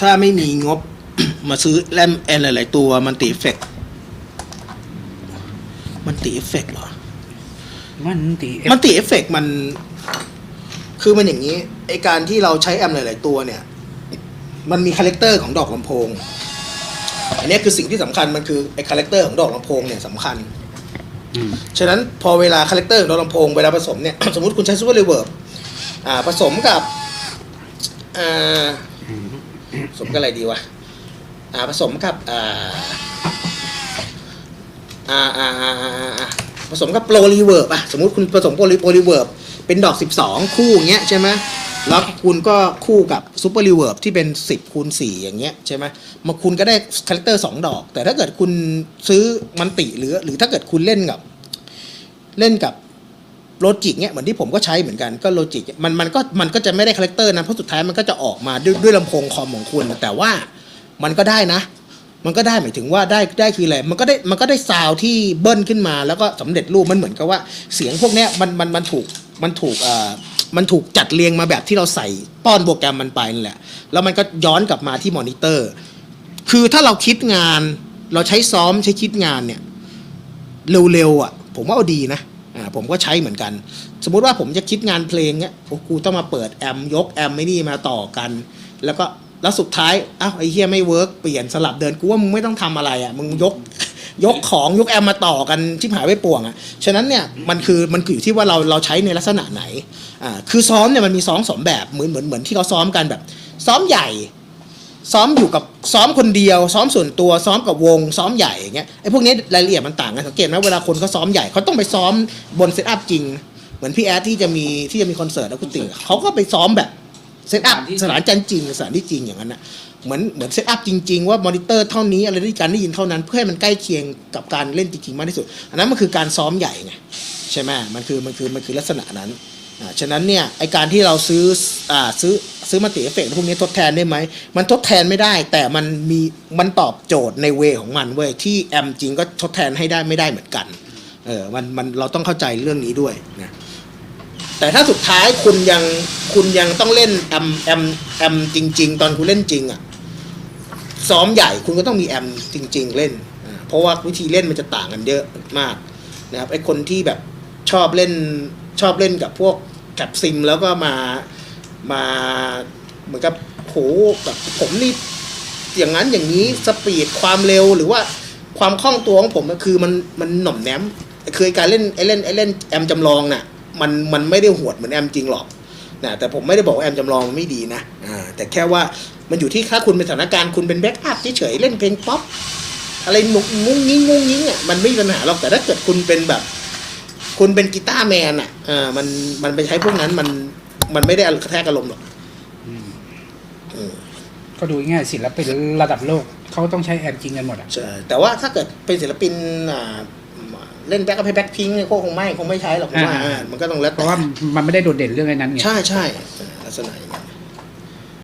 ถ้าไม่มีงบ มาซื้อแรมแอนหลาย ๆ ตัวมันติเฟกมันติเอฟเฟกเหรอ มันตีมันติเอฟเฟกมัน คือมันอย่างนี้ไอการที่เราใช้แอมหลาย ๆ ตัวเนี่ย มันมีคาแรคเตอร์ของดอกลำโพง อันนี้คือสิ่งที่สำคัญมันคือไอคาแรคเตอร์ของดอกลำโพงเนี่ยสำคัญ อืมฉะนั้นพอเวลาคาแรคเตอร์ของดอกลำโพงเวลาผสมเนี่ย สมมติคุณใช้ซูเปอร์รีเวิร์บอ่าผสมกับอ่าผ สมกับอะไรดีวะอ่าผสมกับอ่าอ่าอ่าอ่าอ่าผสมกับโปรรีเวิร์บอะสมมติคุณผสมโปรรีโปรรีเวิร์บเป็นดอก 12 คู่อย่างเงี้ยใช่ไหมแล้วคุณก็คู่กับซูเปอร์รีเวิร์บที่เป็น 10คูณ4อย่างเงี้ยใช่ไหมมาคุณก็ได้คาแรคเตอร์2ดอก แต่ถ้าเกิดคุณซื้อมันติหรือ หรือถ้าเกิดคุณเล่นกับ เล่นกับ โลจิกเนี่ยเหมือนที่ผมก็ใช้เหมือนกันก็โลจิกมันมันก็มันก็จะไม่ได้คาแรคเตอร์นะเพราะสุดท้ายมันก็จะออกมาด้วยด้วยลำโพงคอมของคุณแต่ว่ามันก็ได้นะ มันก็ได้หมายถึงว่าได้ได้คืออะไรมันก็ได้มันก็ได้ซาวที่เบิ้ลขึ้นมา แล้วก็สำเร็จรูปมันเหมือนกับว่าเสียงพวกเนี้ยมันมันมันถูกมันถูกเอ่อมันถูกจัดเรียงมาแบบที่เราใส่ป้อนโปรแกรมมันไปนั่นแหละ แล้วมันก็ย้อนกลับมาที่มอนิเตอร์ คือถ้าเราคิดงาน เราใช้ซ้อมใช้คิดงานเนี่ย เร็วๆอะ ผมว่าเอาดีนะ ผมก็ใช้เหมือนกัน สมมุติว่าผมจะคิดงานเพลงเนี้ยโอ้กูต้องมาเปิดแอมยกแอมไม่นี่มาต่อกัน แล้วก็แล้วสุดท้ายอ้าวไอ้เฮียไม่เวิร์กเปลี่ยนสลับเดินกูว่ามึงไม่ต้องทำอะไรอะมึงยกยกของยกแอมมาต่อกันชิบหายไปป่วงอะฉะนั้นเนี่ยมันคือมันคืออยู่ที่ว่าเราเราใช้ในลักษณะไหนอ่าคือซ้อมเนี่ยมันมีซ้อมสองแบบเหมือนเหมือนเหมือนที่เขาซ้อมกันแบบ ซ้อมใหญ่ ซ้อมอยู่กับซ้อมคนเดียว ซ้อมส่วนตัวซ้อมกับวง ซ้อมใหญ่อย่างเงี้ยไอ้พวกนี้รายละเอียดมันต่างกันสังเกตไหมเวลาคนเขาซ้อมใหญ่เขาต้องไปซ้อมบนเซตอัพจริง เหมือนพี่แอดที่จะมีที่จะมีคอนเสิร์ตแล้วคุณติเขาก็ไปซ้อมแบบเซตอัพสถานจันจริงสถานที่จริงอย่างนั้นนะเหมือนเหมือนเซตอัพจริง ๆ ว่ามอนิเตอร์เท่านี้อะไรที่การได้ยินเท่านั้น เพื่อให้มันใกล้เคียงกับการเล่นจริงๆมากที่สุด อันนั้นมันคือการซ้อมใหญ่ไงใช่ไหมมันคือมันคือมันคือลักษณะนั้นอ่าฉะนั้นเนี่ยไอการที่เราซื้ออ่าซื้อ ซื้อมาติเอฟเฟกต์พวกนี้ทดแทนได้ไหม มันทดแทนไม่ได้ แต่มันมีมันตอบโจทย์ในเวของมันเว้ยที่แอมจริงก็ทดแทนให้ได้ไม่ได้เหมือนกันเออมันมันเราต้องเข้าใจเรื่องนี้ด้วยนะแต่ถ้าสุดท้ายคุณยังคุณยังต้องเล่นแอมแอมแอมจริง ๆ ตอนคุณเล่นจริงอะซ้อมใหญ่คุณก็ต้องมีแอมจริง ๆ เล่น เพราะว่าวิธีเล่นมันจะต่างกันเยอะมากนะครับไอคนที่แบบชอบเล่นชอบเล่นกับพวกแคปซิมแล้วก็มา มาเหมือนกับโหแบบผมนี่อย่างนั้นอย่างนี้สปีดความเร็วหรือว่าความคล่องตัวของผมคือมันมันหน่อมแนมคือการเล่นไอเล่นไอเล่นแอมจำลองน่ะมันมันไม่ได้หวดเหมือนแอมจริงหรอกนะแต่ผมไม่ได้บอกว่าแอมจำลองมันไม่ดีนะอ่าแต่แค่ว่ามันอยู่ที่ถ้าคุณเป็นสถานการณ์คุณเป็นแบ็กอัพเฉยๆเล่นเพลงป๊อปอะไรงงงิ้งงงงิ้งอะมันไม่มีปัญหาหรอกแต่ถ้าเกิดคุณเป็นแบบ คุณเป็นกีตาร์แมนอะอ่ามันมันไปใช้พวกนั้นมัน มันไม่ได้กระแทกอารมณ์หรอกก็ดูง่ายๆศิลปินระดับโลกเขาต้องใช้แอมจริงกันหมดอะใช่แต่ว่าถ้าเกิดเป็นศิลปินอ่าเล่นแบ็คกับแบ็คพิงเนี่ยก็คงไม่คงไม่ใช้หรอกผมว่าอ่าอ่ามันก็ต้องแล้วเพแต่ราะว่ามันไม่ได้โดดเด่นเรื่องไอ้นั้นไงใช่ใช่ลักษณะอย่าง